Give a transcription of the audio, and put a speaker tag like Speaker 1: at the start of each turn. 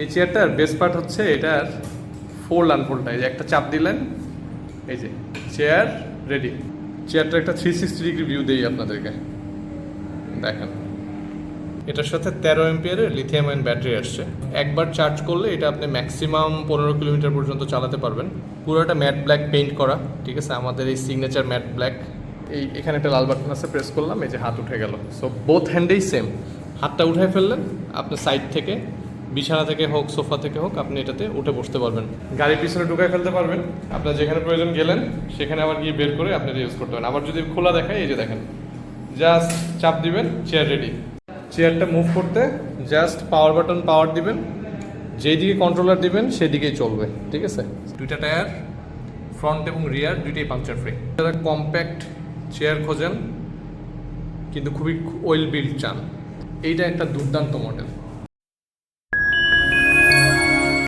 Speaker 1: এই চেয়ারটার best part হচ্ছে এটার ফোল্ড আনফোল্ডটা এই যে একটা চাপ দিলেন, এই যে চেয়ার রেডি চেয়ারটা একটা থ্রি সিক্সটি ডিগ্রি ভিউ দেই আপনাদেরকে। দেখেন। এটার সাথে তেরো এমপিয়ারের লিথিয়াম আয়ন ব্যাটারি আসছে। একবার চার্জ করলে এটা আপনি ম্যাক্সিমাম পনেরো কিলোমিটার পর্যন্ত চালাতে পারবেন। পুরোটা ম্যাট ব্ল্যাক পেইন্ট করা, ঠিক আছে? আমাদের এই সিগনেচার ম্যাট ব্ল্যাক এই এখানে একটা লাল বাটন আছে প্রেস করলাম, এই যে হাত উঠে গেল। সো বোথ হ্যান্ডেই সেম হাতটা উঠে ফেললেন আপনি সাইড থেকে বিছানা থেকে হোক সোফা থেকে হোক আপনি এটাতে উঠে বসতে পারবেন। গাড়ির পিছনে ঢুকায় ফেলতে পারবেন। আপনার যেখানে প্রয়োজন গেলেন সেখানে আবার গিয়ে বের করে আপনি ইউজ করতে পারেন। আবার যদি খোলা দেখায় এই যে দেখেন। জাস্ট চাপ দিবেন চেয়ার রেডি চেয়ারটা মুভ করতে জাস্ট পাওয়ার বাটন পাওয়ার দিবেন। যেই দিকে কন্ট্রোলার দিবেন সেদিকেই চলবে ঠিক আছে? দুইটা টায়ার ফ্রন্ট এবং রিয়ার দুইটাই পাংচার ফ্রি যারা কম্প্যাক্ট চেয়ার খোঁজেন কিন্তু খুবই ওয়েল বিল্ড চান এইটা একটা দুর্দান্ত মডেল